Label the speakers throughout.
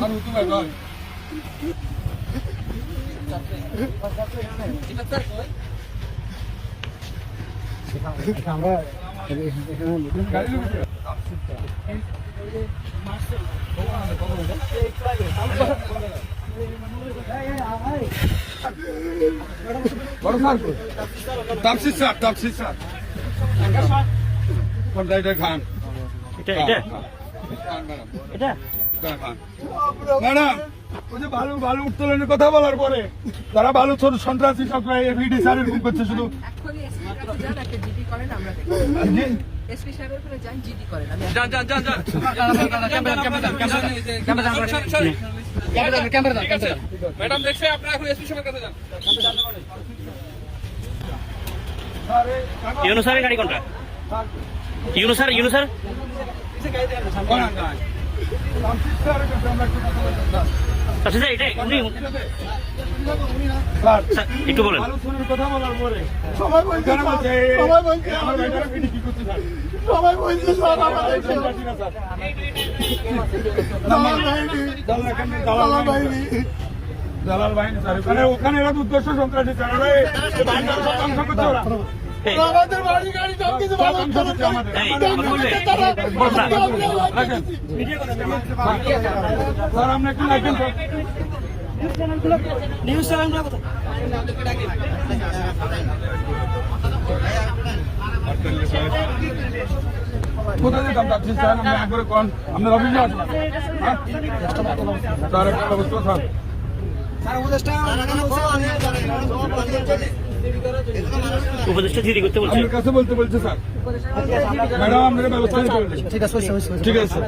Speaker 1: আর উঠু ভাই ভাই গাড়ি লুকিয়ে বড় sir Tapasi sir Tapasi sir কোনটা এটা খান
Speaker 2: এটা এটা
Speaker 1: খান ম্যাডাম
Speaker 2: এটা
Speaker 1: খান ম্যাডাম ওই যে বালু বালু উত্তোলনের কথা বলার পরে তারা বালু ছোট সন্ত্রাসী সরকার এভিডি স্যারের খুন করছে শুধু।
Speaker 3: এখনই এসপি কাছে যান একটা জিডি করেন আমরা
Speaker 1: জি।
Speaker 3: এসপি সাহেবের ওখানে যান জিডি করেন আমি
Speaker 4: যান যান যান যান। ম্যাডাম দেখছে আপনারা এখন এসপি সাহেবের কাছে যান।
Speaker 2: ইউনো গাড়ি কোনটা?
Speaker 1: Uno sir. একটু
Speaker 2: বলেন।
Speaker 1: কথা বলার পরে সবাই বলছে সবাই বলছে আমার ভাইটারা পিটি কি করতে স্যার? সবাই বলছে স্যার আমাদের সন্ত্রাসী না স্যার। দালাল বাহিনী দালাল বাহিনী। স্যার ওখানে ওখানে এরা তো উদ্দেশ্য সন্ত্রাসী আমাদের বাড়ি গাড়ি সব কিছু ভালো আপনি একটু রাখেন স্যার কোথায়? যেতাম স্যার? কোন। আপনার অফিসে হ্যাঁ? স্যার একটা ব্যবস্থা স্যার।
Speaker 2: উপদেষ্টা জিডি করতে বলছে
Speaker 1: আমার কাছে বলতে বলছে স্যার। ম্যাডাম আপনাকে ব্যবস্থা নিতে ঠিক আছে ঠিক আছে স্যার।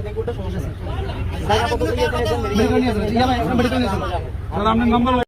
Speaker 1: স্যার আপনার নাম্বার